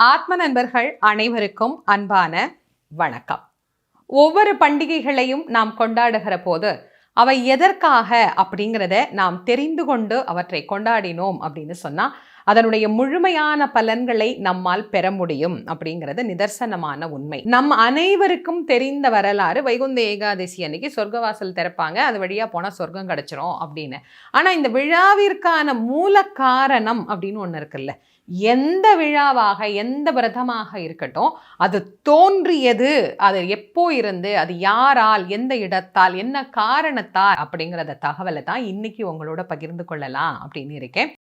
ஆத்ம நண்பர்கள் அனைவருக்கும் அன்பான வணக்கம். ஒவ்வொரு பண்டிகைகளையும் நாம் கொண்டாடுகிற போது அவை எதற்காக அப்படிங்கிறத நாம் தெரிந்து கொண்டு அவற்றை கொண்டாடினோம் அப்படின்னு சொன்னால் அதனுடைய முழுமையான பலன்களை நம்மால் பெற முடியும் அப்படிங்கிறது நிதர்சனமான உண்மை. நம் அனைவருக்கும் தெரிந்த வரலாறு வைகுந்த ஏகாதசி அன்னைக்கு சொர்க்கவாசல் திறப்பாங்க அது வழியா போனால் சொர்க்கம் கிடச்சிரும் அப்படின்னு. ஆனால் இந்த விழாவிற்கான மூல காரணம் அப்படின்னு ஒன்று இருக்குல்ல எந்த விழாவாக எந்த விரதமாக இருக்கட்டும் அது தோன்றியது அது எப்போ இருந்து அது யாரால் எந்த இடத்தால் என்ன காரணத்தால் அப்படிங்கிறத தகவலை தான் இன்னைக்கு உங்களோட பகிர்ந்து கொள்ளலாம் அப்படின்னு இருக்கேன்.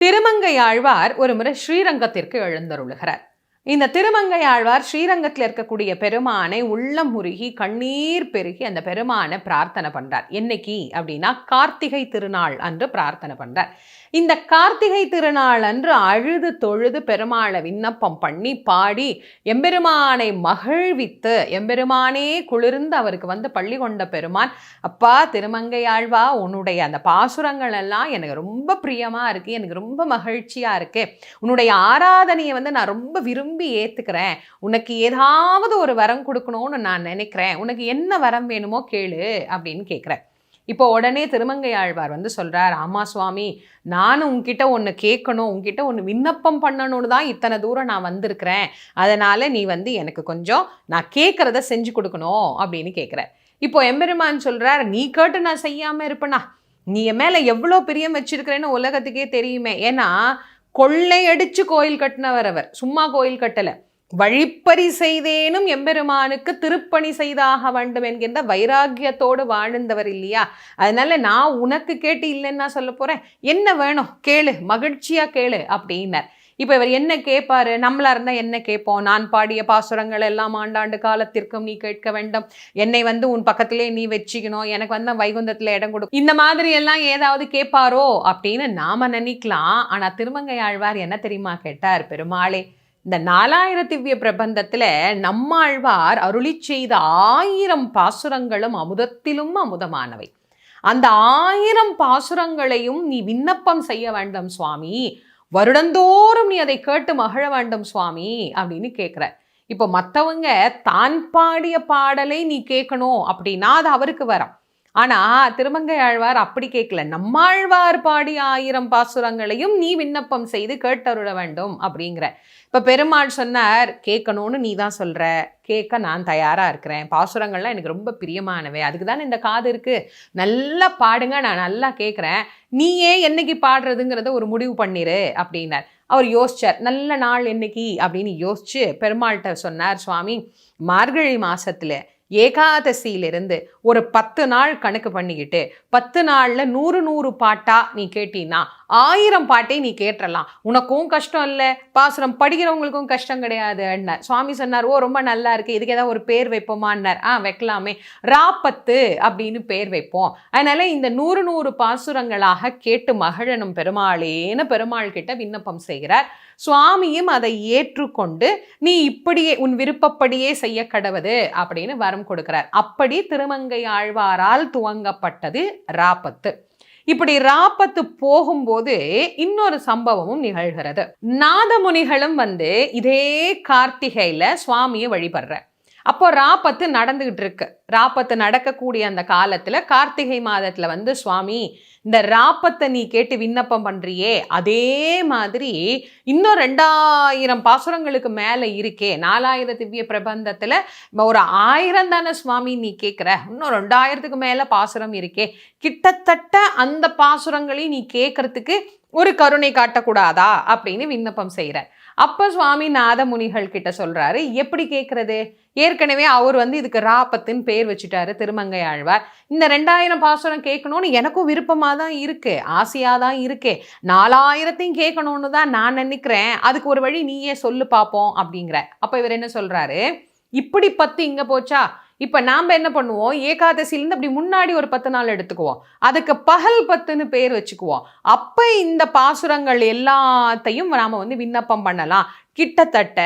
திருமங்கை ஆழ்வார் ஒரு முறை ஸ்ரீரங்கத்திற்கு எழுந்தருளுகிறார். இந்த திருமங்கை ஆழ்வார் ஸ்ரீரங்கத்தில் இருக்கக்கூடிய பெருமானை உள்ளம் முருகி கண்ணீர் பெருகி அந்த பெருமானை பிரார்த்தனை பண்ணுறார் என்னைக்கு? அப்படின்னா கார்த்திகை திருநாள் அன்று பிரார்த்தனை பண்ணுறார் இந்த கார்த்திகை திருநாள் அன்று அழுது தொழுது பெருமாளை விண்ணப்பம் பண்ணி பாடி எம்பெருமானை மகிழ்வித்து எம்பெருமானே குளிர்ந்து அவருக்கு வந்து பள்ளி கொண்ட பெருமான் அப்பா திருமங்கை ஆழ்வா உன்னுடைய அந்த பாசுரங்கள் எல்லாம் எனக்கு ரொம்ப பிரியமாக இருக்குது எனக்கு ரொம்ப மகிழ்ச்சியாக இருக்குது உன்னுடைய ஆராதனையை வந்து நான் ரொம்ப விரும்பி விரும்பி ஏற்றுக்கிறேன் உனக்கு ஏதாவது ஒரு வரம் கொடுக்கணும்னு நான் நினைக்கிறேன். உனக்கு என்ன வரம் வேணுமோ கேளு அப்படின்னு கேட்குறேன் இப்போ உடனே திருமங்கை ஆழ்வார் வந்து சொல்கிறார் ஆமாம் சுவாமி நானும் உங்ககிட்ட ஒன்று கேட்கணும் உங்ககிட்ட ஒன்று விண்ணப்பம் பண்ணணும்னு தான் இத்தனை தூரம் நான் வந்திருக்கிறேன். அதனால் நீ வந்து எனக்கு கொஞ்சம் நான் கேட்குறத செஞ்சு கொடுக்கணும் அப்படின்னு கேட்குறேன் இப்போ எம்பெருமான் சொல்கிறார் நீ கேட்டு நான் செய்யாமல் இருப்பேனா? நீ என் மேலே எவ்வளோ பிரியம் வச்சிருக்கிறேன்னு உலகத்துக்கே தெரியுமே. ஏன்னா கொள்ளையடிச்சு கோயில் கட்டினவர் அவர். சும்மா கோயில் கட்டலை. வழிப்பறி செய்தேனும் எம்பெருமானுக்கு திருப்பணி செய்தாக வேண்டும் என்கின்ற வைராக்கியத்தோடு வாழ்ந்தவர் இல்லையா? அதனால நான் உனக்கு கேட்டு இல்லைன்னா சொல்ல போறேன். என்ன வேணும்? கேளு. மகிழ்ச்சியா கேளு அப்படின்னார். இப்போ இவர் என்ன கேட்பாரு நம்மளா இருந்தா என்ன கேட்போம் நான் பாடிய பாசுரங்கள் எல்லாம் ஆண்டாண்டு காலத்திற்கும் நீ கேட்க வேண்டும். என்னை வந்து உன் பக்கத்திலே நீ வச்சுக்கணும். எனக்கு வந்து வைகுந்தத்துல இடம் கொடு. இந்த மாதிரி எல்லாம் ஏதாவது கேட்பாரோ அப்படின்னு நாம நினைக்கலாம். ஆனா திருமங்கை ஆழ்வார் என்ன தெரியுமா கேட்டார்? பெருமாளே இந்த நாலாயிர திவ்ய பிரபந்தத்துல நம்மாழ்வார் அருளி செய்த ஆயிரம் பாசுரங்களும் அமுதத்திலும் அமுதமானவை. அந்த ஆயிரம் பாசுரங்களையும் நீ விண்ணப்பம் செய்ய வேண்டும் சுவாமி. வருடந்தோறும் நீ அதை கேட்டு மகிழ வேண்டும் சுவாமி அப்படின்னு கேட்குற இப்போ மற்றவங்க தான் பாடிய பாடலை நீ கேட்கணும் அப்படின்னா அது அவருக்கு வரம். ஆனா திருமங்கை ஆழ்வார் அப்படி கேட்கல. நம்மாழ்வார் பாடி ஆயிரம் பாசுரங்களையும் நீ விண்ணப்பம் செய்து கேட்டருள வேண்டும் அப்படிங்கிற. இப்ப பெருமாள் சொன்னார் கேட்கணும்னு நீ தான் சொல்ற. கேட்க நான் தயாரா இருக்கிறேன். பாசுரங்கள்லாம் எனக்கு ரொம்ப பிரியமானவை. அதுக்கு தானே இந்த காது இருக்கு. நல்லா பாடுங்க நான் நல்லா கேட்குறேன். நீயே என்னைக்கு பாடுறதுங்கிறத ஒரு முடிவு பண்ணிரு அப்படின்னார். அவர் யோசிச்சார். நல்ல நாள் என்னைக்கு? அப்படின்னு யோசிச்சு பெருமாள்கிட்ட சொன்னார் சுவாமி மார்கழி மாசத்துல ஏகாதசியிலிருந்து ஒரு பத்து நாள் கணக்கு பண்ணிக்கிட்டு பத்து நாளில் நூறு நூறு பாட்டா நீ கேட்டீன்னா ஆயிரம் பாட்டை நீ கேட்டுறலாம். உனக்கும் கஷ்டம் இல்லை. பாசுரம் படிக்கிறவங்களுக்கும் கஷ்டம் கிடையாது அண்ணார் சுவாமி சொன்னார் ஓ ரொம்ப நல்லா இருக்கு. இதுக்கு ஏதாவது ஒரு பேர் வைப்போமான்னார். ஆ வைக்கலாமே. ராப்பத்து அப்படின்னு பேர் வைப்போம். அதனால இந்த நூறு நூறு பாசுரங்களாக கேட்டு மகிழனும் பெருமாளேன்னு பெருமாள் கிட்ட விண்ணப்பம் செய்கிறார். சுவாமியும் அதை ஏற்றுக்கொண்டு நீ இப்படியே உன் விருப்பப்படியே செய்ய கடவுது அப்படின்னு வரம் கொடுக்கிறார். அப்படி திருமங்கை ஆழ்வாரால் துவங்கப்பட்டது ராப்பத்து. இப்படி ராப்பத்து போகும்போது இன்னொரு சம்பவமும் நிகழ்கிறது. நாதமுனிகளும் வந்து இதே கார்த்திகையில சுவாமியை வழிபடுற. அப்போ ராப்பத்து நடந்துகிட்டு இருக்கு ராப்பத்து நடக்கக்கூடிய அந்த காலத்துல கார்த்திகை மாதத்துல வந்து சுவாமி இந்த ராப்பத்தை நீ கேட்டு விண்ணப்பம் பண்றியே. அதே மாதிரி இன்னும் ரெண்டாயிரம் பாசுரங்களுக்கு மேல இருக்கே. நாலாயிரம் திவ்ய பிரபந்தத்துல ஒரு ஆயிரம் தானே சுவாமி நீ கேட்குற இன்னும் ரெண்டாயிரத்துக்கு மேல பாசுரம் இருக்கே. கிட்டத்தட்ட அந்த பாசுரங்களையும் நீ கேட்கறதுக்கு ஒரு கருணை காட்டக்கூடாதா? அப்படின்னு விண்ணப்பம் செய்கிற அப்போ சுவாமி நாதமுனிகள் கிட்ட சொல்றாரு. எப்படி கேட்கறது ஏற்கனவே அவர் வந்து இதுக்கு ராப்பத்துன்னு பேர் வச்சுட்டாரு திருமங்கை ஆழ்வார் இந்த ரெண்டாயிரம் பாசுரம் கேட்கணும்னு எனக்கும் விருப்பமாக தான் இருக்கு ஆசையாக தான் இருக்கு. நாலாயிரத்தையும் கேட்கணும்னு தான் நான் நினைக்கிறேன். அதுக்கு ஒரு வழி நீயே சொல்லு பார்ப்போம் அப்படிங்கிற. அப்போ இவர் என்ன சொல்றாரு? இப்படி பத்து இங்கே போச்சா? இப்போ நாம் என்ன பண்ணுவோம்? ஏகாதசிலேருந்து அப்படி முன்னாடி ஒரு பத்து நாள் எடுத்துக்குவோம். அதுக்கு பகல் பத்துன்னு பேர் வச்சுக்குவோம். அப்போ இந்த பாசுரங்கள் எல்லாத்தையும் நாம் வந்து விண்ணப்பம் பண்ணலாம். கிட்டத்தட்ட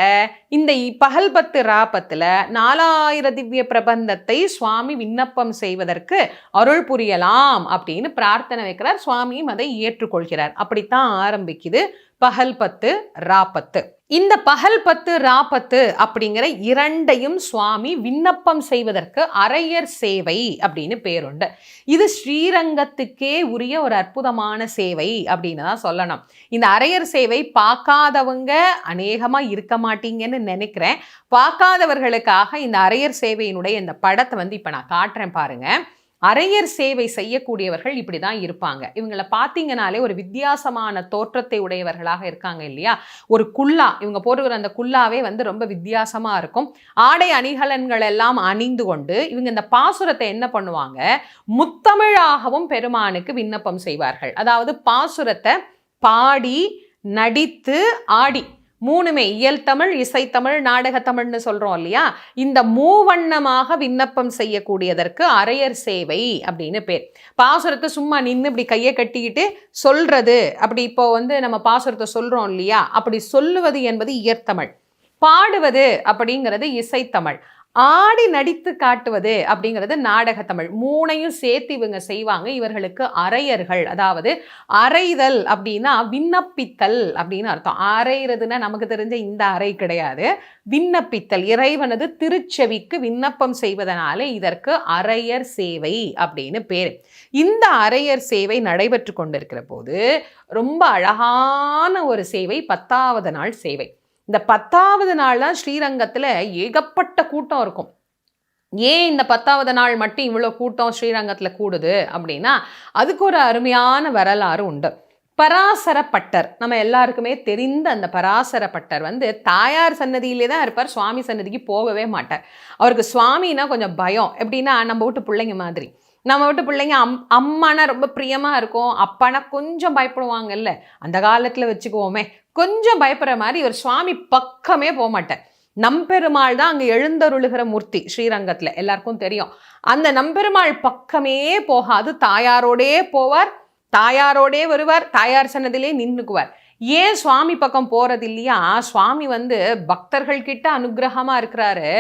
இந்த பகல் பத்து ராபத்தில் நாலாயிர திவ்ய பிரபந்தத்தை சுவாமி விண்ணப்பம் செய்வதற்கு அருள் புரியலாம் அப்படின்னு பிரார்த்தனை வைக்கிறார். சுவாமியும் அதை ஏற்றுக்கொள்கிறார். அப்படித்தான் ஆரம்பிக்குது பகல் பத்து ராபத்து. இந்த பகல் பத்து ராபத்து அப்படிங்கிற இரண்டையும் சுவாமி விண்ணப்பம் செய்வதற்கு அரையர் சேவை அப்படின்னு பேருண்டு. இது ஸ்ரீரங்கத்துக்கே உரிய ஒரு அற்புதமான சேவை அப்படின்னு தான் சொல்லணும். இந்த அரையர் சேவை பார்க்காதவங்க அநேகமாக இருக்க மாட்டீங்கன்னு நினைக்கிறேன். பார்க்காதவர்களுக்காக இந்த அரையர் சேவையினுடைய இந்த படத்தை வந்து இப்போ நான் காட்டுறேன் பாருங்க. அரையர் சேவை செய்யக்கூடியவர்கள் இப்படி தான் இருப்பாங்க. இவங்களை பார்த்தீங்கனாலே ஒரு வித்தியாசமான தோற்றத்தை உடையவர்களாக இருக்காங்க இல்லையா? ஒரு குல்லா இவங்க போடுகிற அந்த குல்லாவே வந்து ரொம்ப வித்தியாசமா இருக்கும். ஆடை அணிகலன்கள் எல்லாம் அணிந்து கொண்டு இவங்க இந்த பாசுரத்தை என்ன பண்ணுவாங்க? முத்தமிழாகவும் பெருமானுக்கு விண்ணப்பம் செய்வார்கள். அதாவது பாசுரத்தை பாடி நடித்து ஆடி. மூணுமே இயல் தமிழ் இசைத்தமிழ் நாடகத்தமிழ்னு சொல்கிறோம் இல்லையா? இந்த மூவண்ணமாக விண்ணப்பம் செய்யக்கூடியதற்கு அரையர் சேவை அப்படின்னு பேர். பாசுரத்தை சும்மா நின்று இப்படி கையை கட்டிக்கிட்டு சொல்கிறது அப்படி இப்போ வந்து நம்ம பாசுரத்தை சொல்கிறோம் இல்லையா? அப்படி சொல்லுவது என்பது இயற்தமிழ். பாடுவது அப்படிங்கிறது இசைத்தமிழ் ஆடி நடித்து காட்டுவது அப்படிங்கிறது நாடகத்தமிழ். மூணையும் சேர்த்து இவங்க செய்வாங்க. இவர்களுக்கு அரையர்கள். அதாவது அறைதல் அப்படின்னா விண்ணப்பித்தல் அப்படின்னு அர்த்தம். அரைகிறதுன்னா நமக்கு தெரிஞ்ச இந்த அறை கிடையாது. விண்ணப்பித்தல். இறைவனது திருச்செவிக்கு விண்ணப்பம் செய்வதனால இதற்கு அரையர் சேவை அப்படின்னு பேர். இந்த அரையர் சேவை நடைபெற்று கொண்டிருக்கிற போது ரொம்ப அழகான ஒரு சேவை பத்தாவது நாள் சேவை. இந்த பத்தாவது நாள் தான் ஸ்ரீரங்கத்தில் ஏகப்பட்ட கூட்டம் இருக்கும். ஏன் இந்த பத்தாவது நாள் மட்டும் இவ்வளோ கூட்டம் ஸ்ரீரங்கத்தில் கூடுது அப்படின்னா அதுக்கு ஒரு அருமையான வரலாறு உண்டு. பராசர பட்டர் நம்ம எல்லாருக்குமே தெரிந்த அந்த பராசர பட்டர் வந்து தாயார் சன்னதியிலே தான் இருப்பார் சுவாமி சன்னதிக்கு போகவே மாட்டார். அவருக்கு சுவாமின்னா கொஞ்சம் பயம். எப்படின்னா நம்ம வீட்டு பிள்ளைங்க மாதிரி. நம்ம விட்டு பிள்ளைங்க அம் அம்மானா ரொம்ப பிரியமாக இருக்கும் அப்பானா கொஞ்சம் பயப்படுவாங்கல்ல. அந்த காலத்தில் வச்சுக்குவோமே கொஞ்சம் பயப்படுற மாதிரி இவர் சுவாமி பக்கமே போக மாட்டேன் நம்பெருமாள் தான் அங்கே எழுந்தருளுகிற மூர்த்தி ஸ்ரீரங்கத்தில் எல்லாருக்கும் தெரியும். அந்த நம்பெருமாள் பக்கமே போகாது தாயாரோடே போவார் தாயாரோடே வருவார் தாயார் சன்னதிலே நின்றுக்குவார் ஏன் சுவாமி பக்கம் போகிறது இல்லையா சுவாமி வந்து பக்தர்கள் கிட்ட அனுகிரகமா இருக்கிறாரு.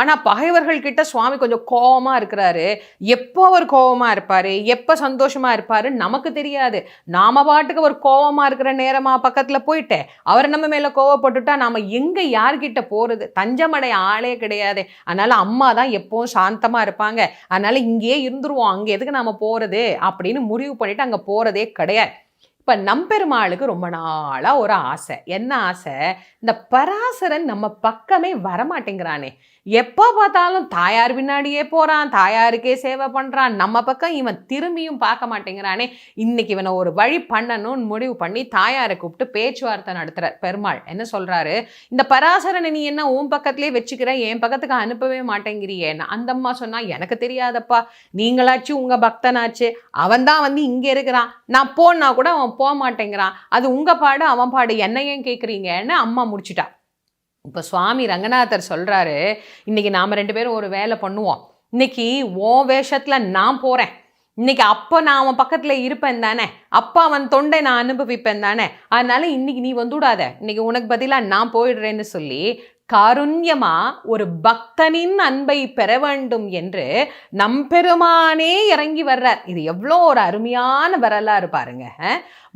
ஆனால் பகைவர்கள் கிட்ட சுவாமி கொஞ்சம் கோபமாக இருக்கிறாரு. எப்போ அவர் கோபமாக இருப்பார்? எப்போ சந்தோஷமாக இருப்பார்? நமக்கு தெரியாது. நாம் பாட்டுக்கு ஒரு கோபமாக இருக்கிற நேரமாக பக்கத்தில் போயிட்டு அவர் நம்ம மேலே கோவப்பட்டுட்டா நாம் எங்கே யார்கிட்ட போகிறது தஞ்சமடை ஆளே கிடையாது. அதனால் அம்மா தான் எப்போவும் சாந்தமாக இருப்பாங்க. அதனால் இங்கேயே இருந்துருவோம். அங்கே எதுக்கு நாம் போகிறது அப்படின்னு முடிவு பண்ணிவிட்டு அங்கே போகிறதே கிடையாது. இப்போ நம்பெருமாளுக்கு ரொம்ப நாளாக ஒரு ஆசை. என்ன ஆசை? இந்த பராசரன் நம்ம பக்கமே வரமாட்டேங்கிறானே. எப்போ பார்த்தாலும் தாயார் பின்னாடியே போகிறான் தாயாருக்கே சேவை பண்ணுறான் நம்ம பக்கம் இவன் திரும்பியும் பார்க்க மாட்டேங்கிறானே. இன்னைக்கு இவனை ஒரு வழி பண்ணணும்னு முடிவு பண்ணி தாயாரை கூப்பிட்டு பேச்சுவார்த்தை நடத்துகிற பெருமாள். என்ன சொல்கிறாரு இந்த பராசரனை நீ என்ன உன் பக்கத்திலே வச்சுக்கிற? என் பக்கத்துக்கு அனுப்பவே மாட்டேங்கிறியேன்னு அந்த அம்மா சொன்னால் எனக்கு தெரியாதப்பா. நீங்களாச்சும் உங்கள் பக்தனாச்சு. அவன் தான் வந்து இங்கே இருக்கிறான். நான் போனா கூட அவன் போக மாட்டேங்கிறான் அது உங்கள் பாடு அவன் பாடு. என்ன ஏன் கேட்குறீங்கன்னு அம்மா முடிச்சிட்டா. இப்போ சுவாமி ரங்கநாதர் சொல்கிறாரு இன்னைக்கு நாம் ரெண்டு பேரும் ஒரு வேலை பண்ணுவோம். இன்னைக்கு ஓ வேஷத்தில் நான் போகிறேன் இன்னைக்கு அப்போ நான் அவன் பக்கத்தில் இருப்பேன் தானே. அப்போ அவன் தொண்டை நான் அனுபவிப்பேன் தானே. அதனால இன்னைக்கு நீ வந்துவிடாத இன்னைக்கு உனக்கு பதிலாக நான் போயிடுறேன்னு சொல்லி காருண்யமா ஒரு பக்தனின் அன்பை பெற வேண்டும் என்று நம்பெருமானே இறங்கி வர்றார். இது எவ்வளோ ஒரு அருமையான வரலாறு பாருங்க.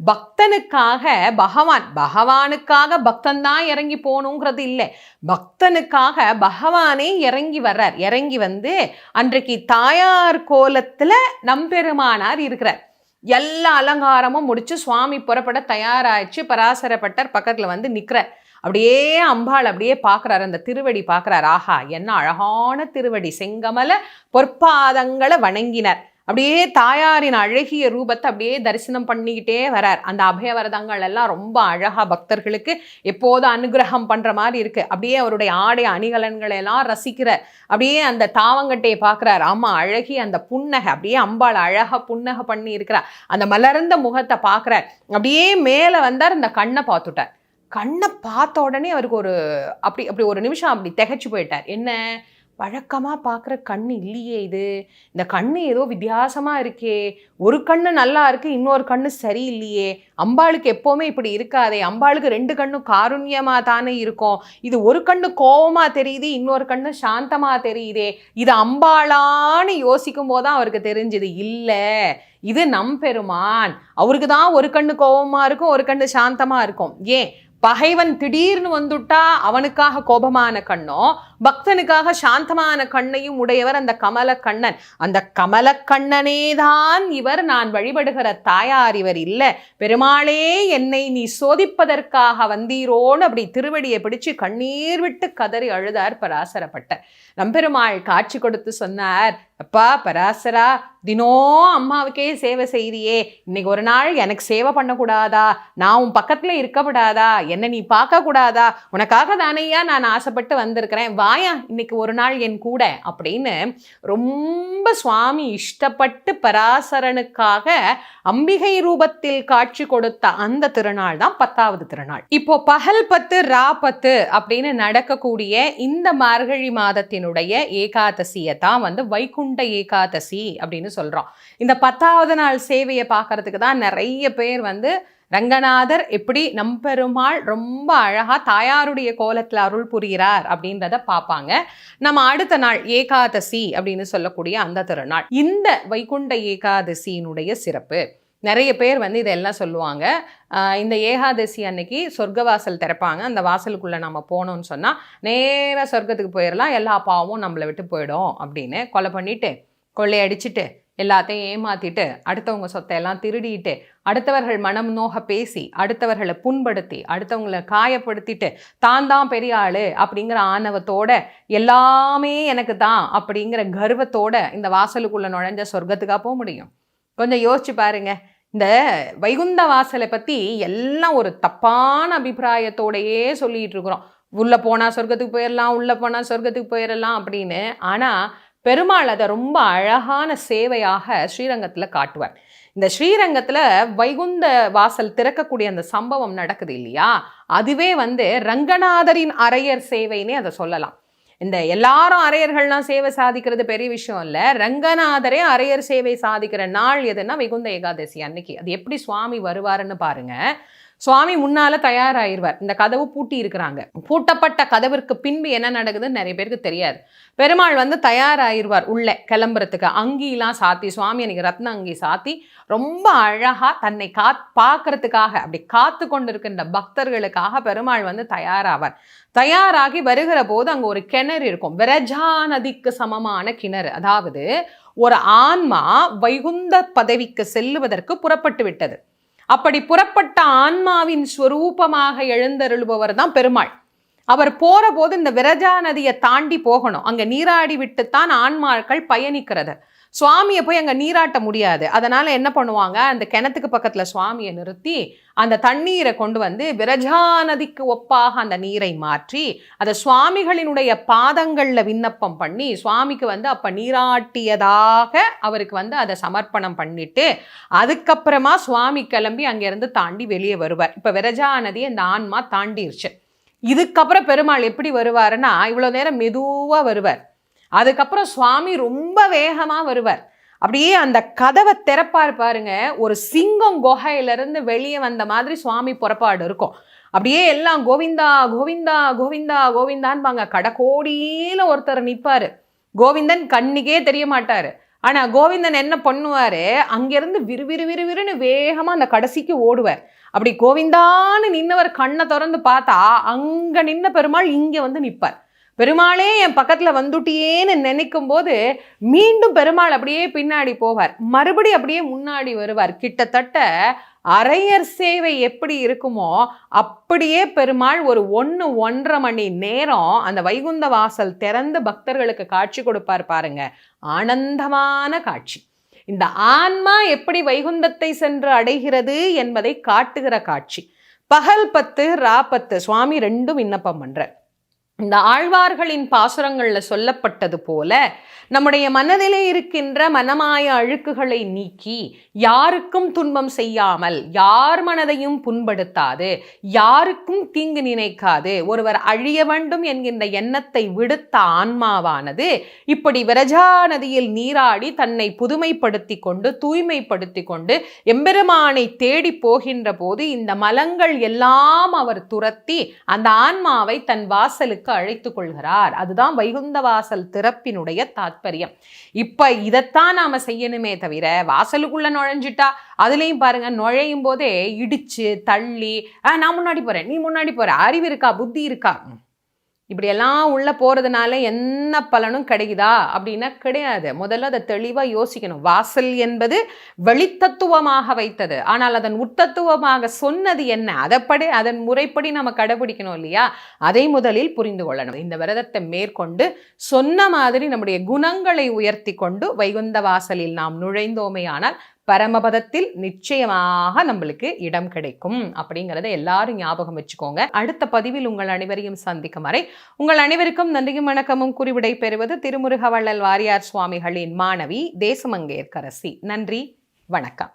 பக்தனுக்காக பகவான் பகவானுக்காக பக்தன் தான் இறங்கி போகணுங்கிறது இல்லை. பக்தனுக்காக பகவானே இறங்கி வர்றார். இறங்கி வந்து அன்றைக்கு தாயார் கோலத்தில் நம்பெருமானார் இருக்கிறார். எல்லா அலங்காரமும் முடிச்சு சுவாமி புறப்பட தயாராகிச்சு பராசரப்பட்டர் பக்கத்தில் வந்து நிற்கிறார் அப்படியே அம்பாள் அப்படியே பார்க்குறாரு. அந்த திருவடி பார்க்குறாரு. ஆஹா என்ன அழகான திருவடி. செங்கமல பொற்பாதங்களை வணங்கினர். அப்படியே தாயாரின் அழகிய ரூபத்தை அப்படியே தரிசனம் பண்ணிக்கிட்டே வரார். அந்த அபயவரதங்கள் எல்லாம் ரொம்ப அழகாக பக்தர்களுக்கு எப்போதும் அனுகிரகம் பண்ணுற மாதிரி இருக்கு. அப்படியே அவருடைய ஆடை அணிகலன்களை எல்லாம் ரசிக்கிறார். அப்படியே அந்த தாவங்கட்டையை பார்க்குறார். அம்மா அழகி அந்த புன்னகை. அப்படியே அம்பாள் அழகா புன்னகை பண்ணி இருக்கிறார் அந்த மலர்ந்த முகத்தை பார்க்குறார். அப்படியே மேலே வந்தார். இந்த கண்ணை பார்த்துட்டார். கண்ணை பார்த்த உடனே அவருக்கு ஒரு அப்படி அப்படி ஒரு நிமிஷம் அப்படி திகைச்சு போயிட்டார். என்ன? வழக்கமாக பார்க்குற கண் இல்லையே இது. இந்த கண் ஏதோ வித்தியாசமாக இருக்கே. ஒரு கண்ணு நல்லா இருக்குது இன்னொரு கண்ணு சரியில்லையே. அம்பாளுக்கு எப்போவுமே இப்படி இருக்காதே. அம்பாளுக்கு ரெண்டு கண்ணும் காருண்யமாக தானே இருக்கும். இது ஒரு கண்ணு கோவமாக தெரியுது இன்னொரு கண்ணு சாந்தமாக தெரியுதே. இது அம்பாளான்னு யோசிக்கும் போது தான் அவருக்கு தெரிஞ்சுது. இல்லை இது நம்பெருமான் அவருக்கு தான் ஒரு கண்ணு கோபமாக இருக்கும் ஒரு கண்ணு சாந்தமாக இருக்கும். ஏன்? பகைவன் திடீர்னு வந்துட்டா அவனுக்காக கோபமான கண்ணோ பக்தனுக்காக சாந்தமான கண்ணையும் உடையவர் அந்த கமல கண்ணன் அந்த கமல கண்ணனே தான் இவர் நான் வழிபடுகிற தாயார் இவர் இல்லை. பெருமாளே என்னை நீ சோதிப்பதற்காக வந்தீரோன்னு அப்படி திருவடியை பிடிச்சு கண்ணீர் விட்டு கதறி அழுதார் பராசரப்பட்ட நம்பெருமாள் காட்சி கொடுத்து சொன்னார் அப்பா பராசரா தினம் அம்மாவுக்கே சேவை செய்கிறியே இன்னைக்கு ஒரு நாள் எனக்கு சேவை பண்ணக்கூடாதா? நான் உன் பக்கத்தில் இருக்கக்கூடாதா? என்ன நீ பார்க்கக்கூடாதா? உனக்காக தானையா நான் ஆசைப்பட்டு வந்திருக்கிறேன். வாயா இன்னைக்கு ஒரு நாள் என் கூட அப்படின்னு ரொம்ப சுவாமி இஷ்டப்பட்டு பராசரனுக்காக அம்பிகை ரூபத்தில் காட்சி கொடுத்த அந்த திருநாள் தான் பத்தாவது திருநாள். இப்போ பகல் பத்து ரா பத்து அப்படின்னு நடக்கக்கூடிய இந்த மார்கழி மாதத்தினுடைய ஏகாதசியை தான் வந்து வைகுண்ட ஏகாதசி அப்படின்னு சொல்றோம். இந்த பத்தாவது நாள் சேவையை பார்க்கறதுக்கு தான் நிறைய பேர் வந்து ரங்கநாதர் எப்படி நம்பெருமாள் ரொம்ப அழகா தாயாருடைய கோலத்தில் அருள் புரிகிறார் அப்படின்றத பார்ப்பாங்க. நம்ம அடுத்த நாள் ஏகாதசி அப்படின்னு சொல்லக்கூடிய அந்த திருநாள். இந்த வைகுண்ட ஏகாதசியினுடைய சிறப்பு. நிறைய பேர் வந்து இதெல்லாம் சொல்லுவாங்க. இந்த ஏகாதசி அன்னைக்கு சொர்க்கவாசல் திறப்பாங்க. அந்த வாசலுக்குள்ளே நம்ம போனோம்னு சொன்னால் நேராக சொர்க்கத்துக்கு போயிடலாம் எல்லா பாவமும் நம்மளை விட்டு போயிடும் அப்படின்னு கொலை பண்ணிட்டு கொள்ளையடிச்சிட்டு எல்லாத்தையும் ஏமாத்திட்டு அடுத்தவங்க சொத்தை எல்லாம் திருடிட்டு அடுத்தவர்கள் மனம் நோக பேசி அடுத்தவர்களை புண்படுத்தி அடுத்தவங்களை காயப்படுத்திட்டு தான் தான் பெரிய ஆள் அப்படிங்கிற ஆணவத்தோட எல்லாமே எனக்கு தான் அப்படிங்கிற கர்வத்தோட இந்த வாசலுக்குள்ளே நுழைஞ்ச சொர்க்கத்துக்காக போக முடியும். கொஞ்சம் யோசிச்சு பாருங்க. இந்த வைகுந்த வாசலை பற்றி எல்லாம் ஒரு தப்பான அபிப்பிராயத்தோடையே சொல்லிகிட்டு இருக்கிறோம். உள்ளே போனால் சொர்க்கத்துக்கு போயிடலாம் உள்ளே போனால் சொர்க்கத்துக்கு போயிடலாம் அப்படின்னு. ஆனால் பெருமாள் அதை ரொம்ப அழகான சேவையாக ஸ்ரீரங்கத்தில் காட்டுவார். இந்த ஸ்ரீரங்கத்தில் வைகுந்த வாசல் திறக்கக்கூடிய அந்த சம்பவம் நடக்குது இல்லையா? அதுவே வந்து ரங்கநாதரின் அரையர் சேவைன்னே அதை சொல்லலாம். இந்த எல்லாரும் அரையர்கள்லாம் சேவை சாதிக்கிறது பெரிய விஷயம் இல்லை. ரங்கநாதரே அரையர் சேவை சாதிக்கிற நாள் எதுன்னா வைகுந்த ஏகாதசி அன்னைக்கு. அது எப்படி சுவாமி வருவாருன்னு பாருங்க. சுவாமி முன்னால தயாராயிருவார். இந்த கதவு பூட்டி இருக்கிறாங்க. பூட்டப்பட்ட கதவிற்கு பின்பு என்ன நடக்குதுன்னு நிறைய பேருக்கு தெரியாது. பெருமாள் வந்து தயாராயிருவார் உள்ளே கிளம்புறதுக்கு. அங்கிலாம் சாத்தி சுவாமி எனக்கு ரத்ன அங்கி சாத்தி ரொம்ப அழகா தன்னை கா பார்க்கறதுக்காக அப்படி காத்து கொண்டிருக்கின்ற பக்தர்களுக்காக பெருமாள் வந்து தயாராவார். தயாராகி வருகிற போது அங்கே ஒரு கிணறு இருக்கும். விரஜா நதிக்கு சமமான கிணறு. அதாவது ஒரு ஆன்மா வைகுந்த பதவிக்கு செல்லுவதற்கு புறப்பட்டு விட்டது. அப்படி புறப்பட்ட ஆன்மாவின் ஸ்வரூபமாக எழுந்தருளுபவர் தான் பெருமாள். அவர் போற போது இந்த விரஜா நதியை தாண்டி போகணும். அங்க நீராடி விட்டுத்தான் ஆன்மாக்கள் பயணிக்கிறது. சுவாமியை போய் அங்கே நீராட்ட முடியாது. அதனால் என்ன பண்ணுவாங்க? அந்த கிணத்துக்கு பக்கத்தில் சுவாமியை நிறுத்தி அந்த தண்ணீரை கொண்டு வந்து விரஜா நதிக்கு ஒப்பாக அந்த நீரை மாற்றி அதை சுவாமிகளினுடைய பாதங்களில் விண்ணப்பம் பண்ணி சுவாமிக்கு வந்து அப்போ நீராட்டியதாக அவருக்கு வந்து அதை சமர்ப்பணம் பண்ணிட்டு அதுக்கப்புறமா சுவாமி கிளம்பி அங்கேருந்து தாண்டி வெளியே வருவார். இப்போ விரஜா நதியை இந்த ஆன்மா தாண்டிருச்சு. இதுக்கப்புறம் பெருமாள் எப்படி வருவாருன்னா இவ்வளோ நேரம் மெதுவாக வருவார். அதுக்கப்புறம் சுவாமி ரொம்ப வேகமாக வருவார். அப்படியே அந்த கதவை திறப்பார் பாருங்க. ஒரு சிங்கம் குகையிலிருந்து வெளியே வந்த மாதிரி சுவாமி புறப்பாடு இருக்கும். அப்படியே எல்லாம் கோவிந்தா கோவிந்தா கோவிந்தா கோவிந்தான்பாங்க. கடக்கோடியில் ஒருத்தர் நிற்பார் கோவிந்தன் கண்ணுக்கே தெரிய மாட்டார். ஆனால் கோவிந்தன் என்ன பண்ணுவார்? அங்கேருந்து விறுவிறு விறுவிறுன்னு வேகமாக அந்த கடைசிக்கு ஓடுவார். அப்படி கோவிந்தான்னு நின்னவர் கண்ணை திறந்து பார்த்தா அங்கே நின்ன பெருமாள் இங்கே வந்து நிற்பார் பெருமாளே என் பக்கத்தில் வந்துட்டியேன்னு நினைக்கும் போது மீண்டும் பெருமாள் அப்படியே பின்னாடி போவார். மறுபடி அப்படியே முன்னாடி வருவார். கிட்டத்தட்ட அரையர் சேவை எப்படி இருக்குமோ அப்படியே பெருமாள் ஒரு ஒன்று ஒன்றரை மணி நேரம் அந்த வைகுந்த வாசல் திறந்து பக்தர்களுக்கு காட்சி கொடுப்பார் பாருங்க. ஆனந்தமான காட்சி. இந்த ஆன்மா எப்படி வைகுந்தத்தை சென்று அடைகிறது என்பதை காட்டுகிற காட்சி. பகல் பத்து ரா பத்து சுவாமி ரெண்டும் விண்ணப்பம் பண்ணுற இந்த ஆழ்வார்களின் பாசுரங்களில் சொல்லப்பட்டது போல நம்முடைய மனதிலே இருக்கின்ற மனமாய அழுக்குகளை நீக்கி யாருக்கும் துன்பம் செய்யாமல் யார் மனதையும் புண்படுத்தாது யாருக்கும் தீங்கு நினைக்காது ஒருவர் அழிய வேண்டும் என்கின்ற எண்ணத்தை விடுத்த ஆன்மாவானது இப்படி விரஜா நதியில் நீராடி தன்னை புதுமைப்படுத்தி கொண்டு தூய்மைப்படுத்தி கொண்டு எம்பெருமானை தேடி போகின்ற போது இந்த மலங்கள் எல்லாம் அவர் துரத்தி அந்த ஆன்மாவை தன் வாசலுக்கு அழைத்து கொள்கிறார். அதுதான் வைகுந்த வாசல் திறப்பினுடைய தாத்பரியம். இப்ப இதைத்தான் நாம செய்யணுமே தவிர வாசலுக்குள்ள நுழைஞ்சிட்டா அதுலயும் பாருங்க நுழையும் போதே இடிச்சு தள்ளி நான் முன்னாடி போறேன் நீ முன்னாடி போற அறிவு இருக்கா புத்தி இருக்கா? இப்படியெல்லாம் உள்ளே போகிறதுனால என்ன பலனும் கிடைக்குதா? அப்படின்னா கிடையாது. முதல்ல அதை தெளிவாக யோசிக்கணும். வாசல் என்பது வெளித்தத்துவமாக வைத்தது. ஆனால் அதன் உட்தத்துவமாக சொன்னது என்ன? அதைப்படி அதன் முறைப்படி நம்ம கடைபிடிக்கணும் இல்லையா? அதை முதலில் புரிந்து கொள்ளணும். இந்த விரதத்தை மேற்கொண்டு சொன்ன மாதிரி நம்முடைய குணங்களை உயர்த்தி கொண்டு வைகுந்த வாசலில் நாம் நுழைந்தோமே ஆனால் பரமபதத்தில் நிச்சயமாக நம்மளுக்கு இடம் கிடைக்கும் அப்படிங்கிறத எல்லாரும் ஞாபகம் வச்சுக்கோங்க. அடுத்த பதிவில் உங்கள் அனைவரையும் சந்திக்கும் வரை உங்கள் அனைவருக்கும் நன்றியும் வணக்கமும் குறிவிடை பெறுவது திருமுருகவள்ளல் வாரியார் சுவாமிகளின் மாணவி தேசமங்கேற்கரசி. நன்றி வணக்கம்.